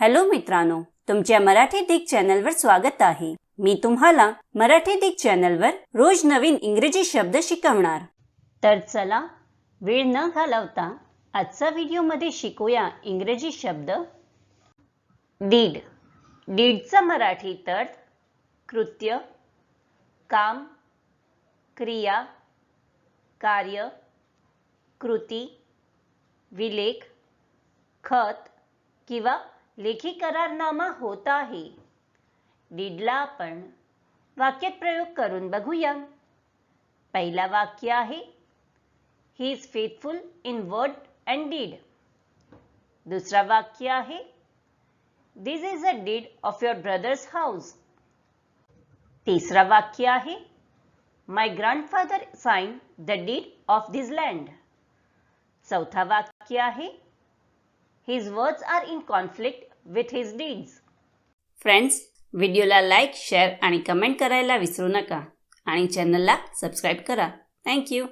Hello मित्रांनो तुमच्या मराठी दिग चॅनलवर स्वागत आहे. मी तुम्हाला मराठी दिग चॅनलवर रोज नवीन इंग्रजी शब्द शिकवणार. तर चला वेळ न घालवता आजचा व्हिडिओमध्ये शिकूया इंग्रजी शब्द. डीड डीडचा मराठी अर्थ कृत्य काम क्रिया कार्य कृती विलेख खत किंवा लेखी करारनामा होता आहे डीडला आपण वाक्यात प्रयोग करून बघूया। पहिला वाक्य आहे he is faithful in word and deed दुसरा वाक्य आहे this is a deed of your brothers house तिसरा वाक्य आहे my grandfather sign the deed of this land चौथा वाक्य आहे his words are in conflict with his deeds friends व्हिडिओला लाईक शेअर आणि कमेंट करायला विसरू नका. आणि चॅनलला सबस्क्राईब करा. थँक्यू